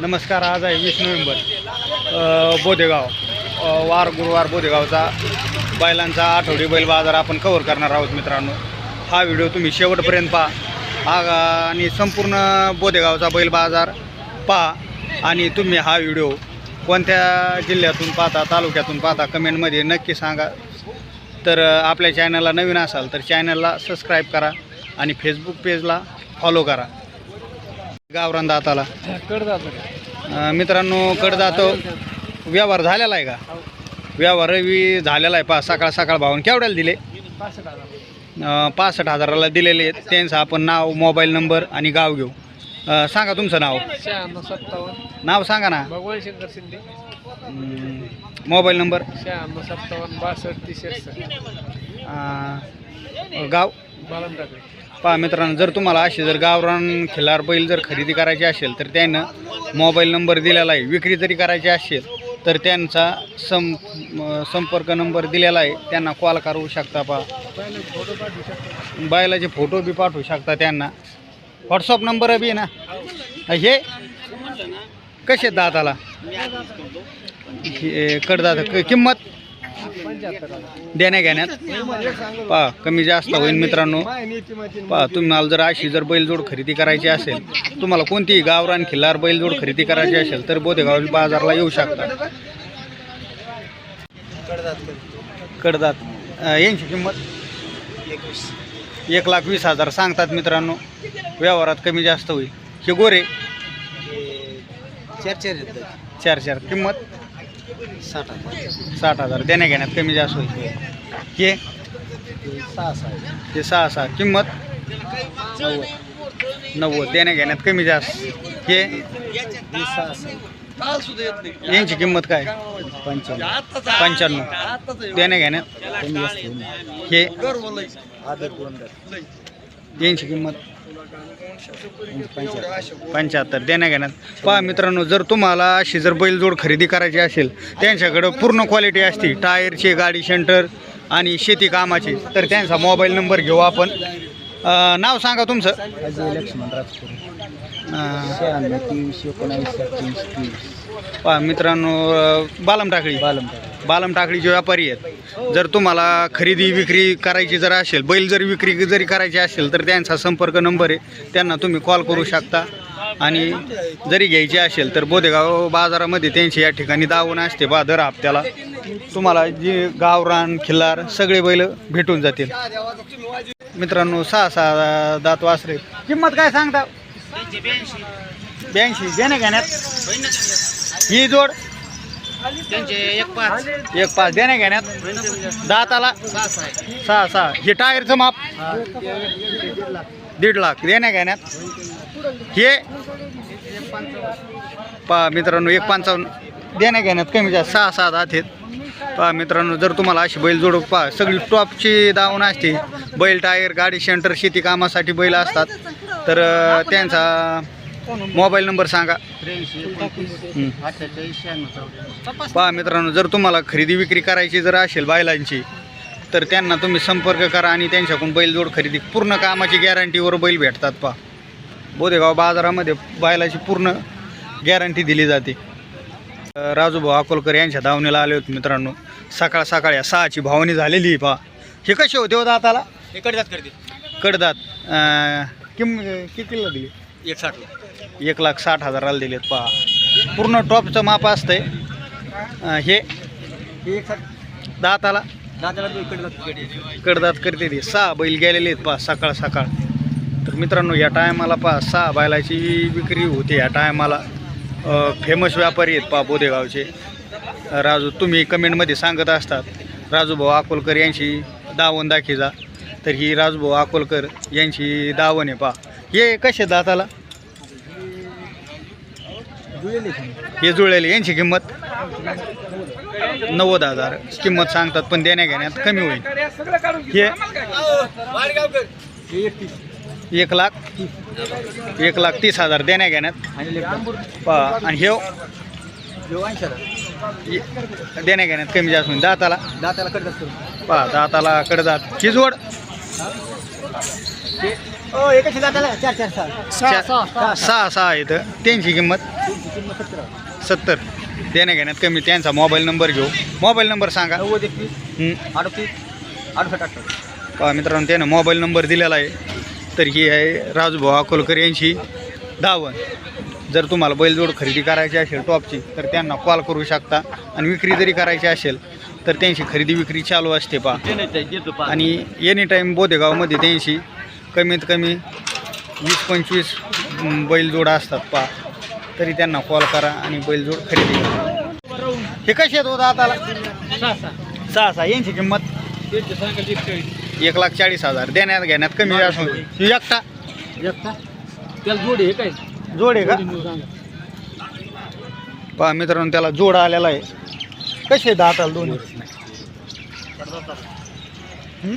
नमस्कार आज आहे वीस नोव्हेंबर बोधेगाव बोदेगाव. वार गुरुवार बोदेगावचा बैलांचा आठवडी बैल बाजार आपण कव्हर करणार आहोत मित्रांनो. हा व्हिडिओ तुम्ही शेवटपर्यंत पहा. हा आणि संपूर्ण बोदेगावचा बैल बाजार पहा आणि तुम्ही हा व्हिडिओ कोणत्या जिल्ह्यातून पाहता तालुक्यातून पाहता कमेंटमध्ये नक्की सांगा. तर आपल्या चॅनलला नवीन असाल तर चॅनलला सबस्क्राईब करा आणि फेसबुक पेजला फॉलो करा. गावरान दाताला. अ, मित्रांनो कडदात व्यवहार झालेला आहे का? व्यवहार रवी झालेला आहे. पा सकाळ सकाळ भावून केवढ्याला दिले? अ, पासष्ट हजाराला दिलेले आहेत. त्यांचं आपण नाव मोबाईल नंबर आणि गाव घेऊ. अ, सांगा तुमचं नाव. शहाण्णव सत्तावन्न. नाव सांगा ना. भगवान शंकर शिंदे. Mobile number. शहाण्णव सत्तावन्न बासष्ट तीस एकसष्ट. अ, गाव? टाकले पहा मित्रांनो जर तुम्हाला अशी जर गावरान खिल्लार बैल जर खरेदी करायची असेल तर त्यानं मोबाईल नंबर दिलेला आहे. विक्री जरी करायची असेल तर त्यांचा सं संपर्क नंबर दिलेला आहे. त्यांना कॉल करू शकता पहा. बायलाचे बैलाचे फोटो बी पाठवू शकता त्यांना. व्हॉट्सअप नंबर बी आहे ना? हे? कसे दाताला? हे कडदात क- किंमत? देण्याघेण्यात. पहा कमी जास्त होईल मित्रांनो. पहा तुम्हाला जर अशी जर बैलजोड खरेदी करायची असेल तुम्हाला कोणतीही गावरान खिल्लार बैलजोड खरेदी करायची असेल तर बोधेगाव बाजारला येऊ शकता. कडदात. यांची किंमत? एक लाख वीस हजार. सांगतात मित्रांनो व्यवहारात कमी जास्त होईल. हे गोरे? चार चार चार चार. किंमत? साठ हजार. साठ हजार. देण्या घेण्यात कमी जास्त होईल. हे? सहा सहा हे सहा सहा. किंमत? नव्वद. देण्या घेण्यात कमी जास्त. हे? सहा सहा यांची किंमत काय? पंच्याण्णव. पंच्याण्णव देण्या घेण्यात कमी जास्त हे आदर यांची किंमत? पंच्याहत्तर. देण्या घेण्यात. पहा मित्रांनो जर तुम्हाला अशी जर बैलजोड खरेदी करायची असेल त्यांच्याकडं पूर्ण क्वालिटी असते. टायरचे गाडी सेंटर आणि शेती कामाचे. तर त्यांचा मोबाईल नंबर घेऊ आपण. अं, नाव सांगा तुमचं. अजय लक्ष्मण राजपूर. अं, शहाण्णव तीस एकोणावीस तीस तीस. पहा मित्रांनो बालम टाकळी. बालम बालम टाकडीचे व्यापारी आहेत. जर तुम्हाला खरेदी विक्री करायची जर असेल बैल जर विक्री जरी करायची असेल तर त्यांचा संपर्क नंबर आहे. त्यांना तुम्ही कॉल करू शकता. आणि जरी घ्यायची असेल तर बोदेगाव बाजारामध्ये त्यांची या ठिकाणी दावण असते. बा दर हप्त्याला तुम्हाला जे गावरान खिल्लार सगळे बैल भेटून जातील. मित्रांनो सहा सहा दात वासरे. किंमत काय सांगता? ब्याऐंशी. देणे घेण्यात. ही जोड त्यांचे एक पाच. एक पाच. देण्या घेण्यात. दाताला सहा सहा. हे टायरचं माप. दीड लाख. देण्या घेण्यात. हे पहा मित्रांनो एक पंचावन्न. देण्या घेण्यात कमी जास्त. सहा सहा दात आहेत. पहा मित्रांनो जर तुम्हाला अशी बैल जोडू पहा सगळी टॉपची दावण असते. बैल टायर गाडी सेंटर शेती कामासाठी बैल असतात. तर त्यांचा मोबाईल नंबर सांगा. हं. पहा मित्रांनो जर तुम्हाला खरेदी विक्री करायची जर असेल बैलांची तर त्यांना तुम्ही संपर्क करा आणि त्यांच्याकडून बैलजोड खरेदी. पूर्ण कामाची गॅरंटीवर बैल भेटतात पहा. बोदेगाव बाजारामध्ये बैलाची पूर्ण गॅरंटी दिली जाते. राजूभाऊ अकोलकर यांच्या धावणीला आले होते मित्रांनो. सकाळ सकाळ या सहाची भावनी झालेली आहे पहा. हे कसे होते हो दाताला? इकडे जात करते कडदात. किम कितीला दिली? एक साठ एक लाख साठ हजाराला दिलेत. पहा. पूर्ण टॉपचं माप असतंय. अं, हे. एक दाताला. कडदात करते ते सहा बैल गेलेले आहेत पहा सकाळ सकाळ. तर मित्रांनो या टायमाला पहा सहा बैलाची विक्री होते या टायमाला. फेमस व्यापारी आहेत पहा बोदेगावचे. राजू तुम्ही कमेंटमध्ये सांगत असतात राजूभाऊ अकोलकर यांची दावण दाखीजा तर ही राजूभाऊ अकोलकर यांची दावण आहे पहा. हे कसे दाताला? हे जुळलेले यांची किंमत नव्वद हजार. किंमत सांगतात पण देण्या घेण्यात कमी होईल. हे एक लाख एक लाख तीस हजार देण्या घेण्यात आणि पहा आणि हे हे- देण्या घेण्यात कमी जास्त होईल. दाताला. दाताला कडे जात. करू पहा दाताला कडदात चिजवड एकाची दाताला. चार चार सहा. सहा सहा आहेत त्यांची किंमत सत्तर हजार. सत्तर. देण्या घेण्यात कमी. त्यांचा मोबाईल नंबर घेऊ. मोबाईल नंबर सांगा. नव्वद एकवीस हं. अडतीस अडुसष्ट अठ्ठावीस. पहा मित्रांनो त्यानं मोबाईल नंबर दिलेला आहे. तर ही आहे राजभाऊ अकोलकर यांची धावण. जर तुम्हाला बैलजोड खरेदी करायची असेल टॉपची तर त्यांना कॉल करू शकता आणि विक्री जरी करायची असेल तर त्यांची खरेदी विक्री चालू असते पहा. आणि एनी टाईम बोदेगावमध्ये त्यांची कमीत कमी वीस पंचवीस बैलजोड असतात पहा. तरी त्यांना कॉल करा आणि बैलजोड खरेदी करा. हे कसे आहेत होता आताला सहा सहा. यांची किंमत? एक लाख चाळीस हजार. देण्यात घेण्यात कमी होईल. तू एकटा? त्याला जोड आहे काय? जोड आहे का? पहा मित्रांनो त्याला जोड आलेला आहे. कसे हाताला दोन्ही? हं?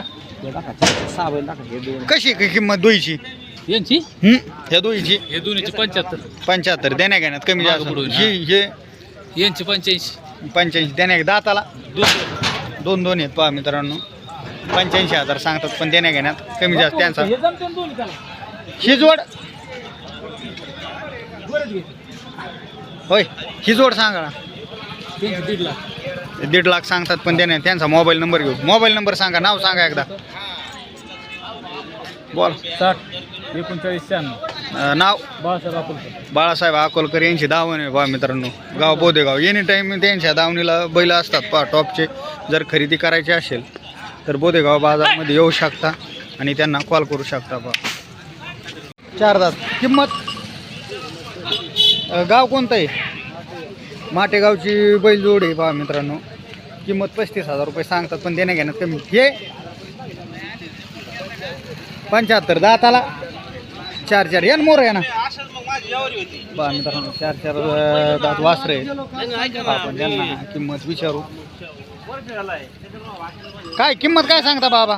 कडदात अं, किंमत सहा बैल टाका हे दोन. कशी आहे किंमत दोईची यांची? हं? ह्या दोईची हे दोन्हीचे पंच्याहत्तर. पंच्याहत्तर देण्या घेण्यात कमी जास्त. मागं पुढं, हे. हे यांची पंच्याऐंशी. पंच्याऐंशी देण्या दाताला? दोन. दोन दोन आहेत पहा मित्रांनो. पंच्याऐंशी हजार सांगतात पण देण्या घेण्यात कमी जास्त. त्यांचा हे जमते ना दोन्ही त्याला. ही जोड? होय ही जोड सांगा ना. दीड लाख. दीड लाख सांगतात पण त्याने त्यांचा मोबाईल नंबर घेऊ. मोबाईल नंबर सांगा नाव सांगा एकदा. बोल. साठ एकोणचाळीस शहाण्णव. नाव? बाळासाहेब अकोलकर. बाळासाहेब अकोलकर यांची दावण आहे बा मित्रांनो. गाव बोदेगाव. एनी टाईम त्यांच्या दावणीला बैल असतात पा टॉपचे. जर खरेदी करायची असेल तर बोदेगाव बाजारमध्ये येऊ शकता आणि त्यांना कॉल करू शकता पा चार दात. किंमत? गाव कोणतं आहे? माटेगावची बैलजोड आहे पहा मित्रांनो. किंमत पस्तीस हजार रुपये सांगतात पण देण्या घेण्यात कमी. हे पंच्याहत्तर दाताला. चार चार. या ना मोर आहे ना. पहा मित्रांनो चार चार दात वासरे. आपण त्यांना किंमत विचारू. काय किंमत काय सांगता बाबा?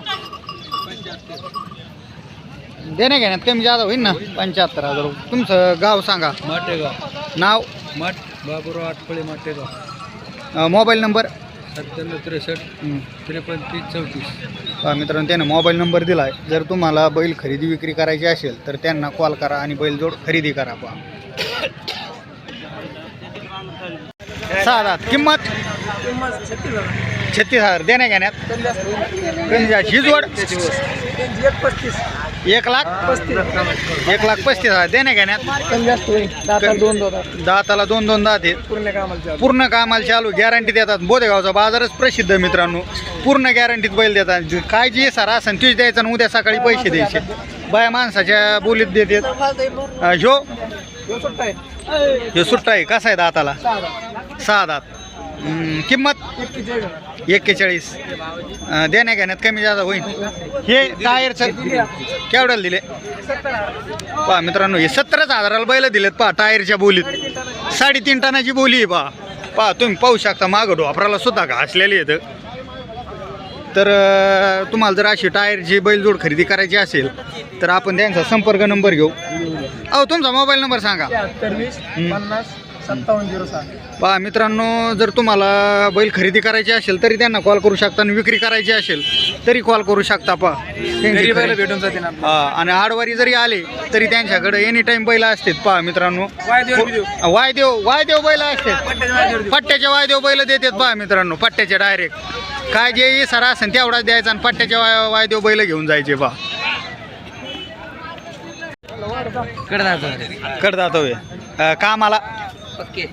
देण्या घेण्यात कमी जादा होईल ना? पंच्याहत्तर हजार. रुपये. तुमचं गाव सांगा. माटेगाव. नाव? माट बाबुराव आठफळे माटेगाव अं, मोबाईल नंबर? सत्त्याण्णव त्रेसष्ट हं. त्रेपन्न तीस चौतीस. पहा मित्रांनो त्यानं मोबाईल नंबर दिला आहे जर तुम्हाला बैल खरेदी विक्री करायची असेल तर त्यांना कॉल करा आणि बैलजोड खरेदी करा पहा सहा दात किंमत? छत्तीस हजार. देण्या घेण्यात. कमी जास्त. ही जोड एक पस्तीस एक लाख एक लाख पस्तीस हजार देण्या घेण्यात. कमी जास्त होईल दाताला दोन दोन दाताला दोन दोन दात आहेत. पूर्ण कामाला पूर्ण कामाला चालू. गॅरंटी देतात. बोदेगावचा बाजारच प्रसिद्ध मित्रांनो. पूर्ण गॅरंटीत बैल देतात. काय जे सर असेल तीच द्यायचं आणि उद्या सकाळी पैसे द्यायचे. बाया माणसाच्या बोलीत देतात. ह्यो? ह्यो सुट्टा आहे. कसा आहे दाताला? सहा दात. हम्म, किंमत? एक्केचाळीस. देण्या घेण्यात कमी जादा होईल हे टायरचं केवढ्याला दिले? पहा मित्रांनो हे सत्तरच हजाराला बैल दिलेत पहा टायरच्या बोलीत. साडेतीन टनाची बोली आहे पहा. पहा तुम्ही पाहू शकता मागं डोपराला सुद्धा घासलेली आहेत. तर अं, तुम्हाला जर अशी टायरची बैलजोड खरेदी करायची असेल तर आपण त्यांचा संपर्क नंबर घेऊ. अहो तुमचा मोबाईल नंबर सांगा. हम्म. पन्नास सत्तावन्न झिरो सहा पहा मित्रांनो जर तुम्हाला बैल खरेदी करायची असेल तरी त्यांना कॉल करू शकता आणि विक्री करायची असेल तरी कॉल करू शकता पहा. घरी बैल भेटून जाते ना हा आणि आडवारी जरी आले तरी त्यांच्याकडे एनी टाइम बैल असतात पहा मित्रांनो. वायदेवर बी देऊ. वायदेव वायदेव बैल असतात. पट्ट्याच्या वायदेवर देऊ. पट्ट्याच्या वायदेव बैल देतात पहा मित्रांनो पट्ट्याचे डायरेक्ट काय जे सर असेल तेवढाच द्यायचा आणि पट्ट्याच्या वाय वायदेव बैल घेऊन जायचे पहा. कडदात हवे कामाला पक्के?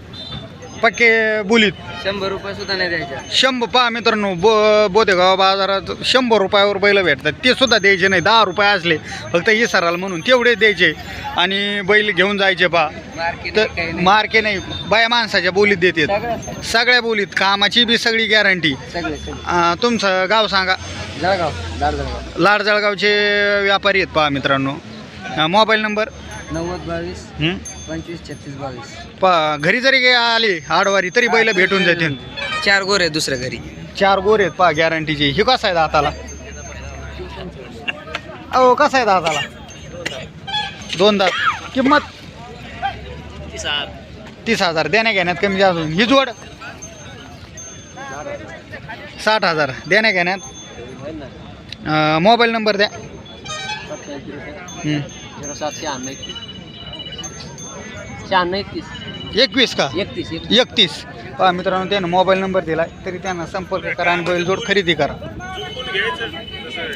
पक्के बोलीत. शंभर रुपये सुद्धा नाही द्यायच्या. शंभर पहा मित्रांनो बो बोदेगाव बाजारात शंभर रुपयावर बैल भेटतात. ते सुद्धा द्यायचे नाही. दहा रुपये असले फक्त इसराला म्हणून तेवढे द्यायचे. आणि बैल घेऊन जायचे पहा. तर मार्के नाही. बाया माणसाच्या बोलीत देतात. सगळ्या बोलीत. कामाची बी सगळी गॅरंटी सगळे सगळे. तुमचं गाव सांगा. जळगाव लाड जळगावचे व्यापारी आहेत पहा मित्रांनो. Mobile number? नव्वद बावीस हं? पंचवीस छत्तीस बावीस. घरी जरी गे- आले आडवारी तरी बैल भेटून जातील. चार गोर आहे दुसऱ्या घरी. चार गोर आहेत पहा गॅरंटीचे हे कसं आहे दाताला? अहो कसं आहे दाताला? दोन दात. किंमत? तीस हजार. देण्या घेण्यात कमी जास्त होईल. ही जोड? साठ हजार. देण्या घेण्यात? मोबाईल नंबर द्या. हं. झिरो सात शहाण्णव एकतीस. शहाण्णव एकतीस. एकवीस का? एकतीस एकतीस. पहा मित्रांनो त्यानं मोबाईल नंबर दिला तरी त्यांना संपर्क करा आणि बैलजोड खरेदी करा.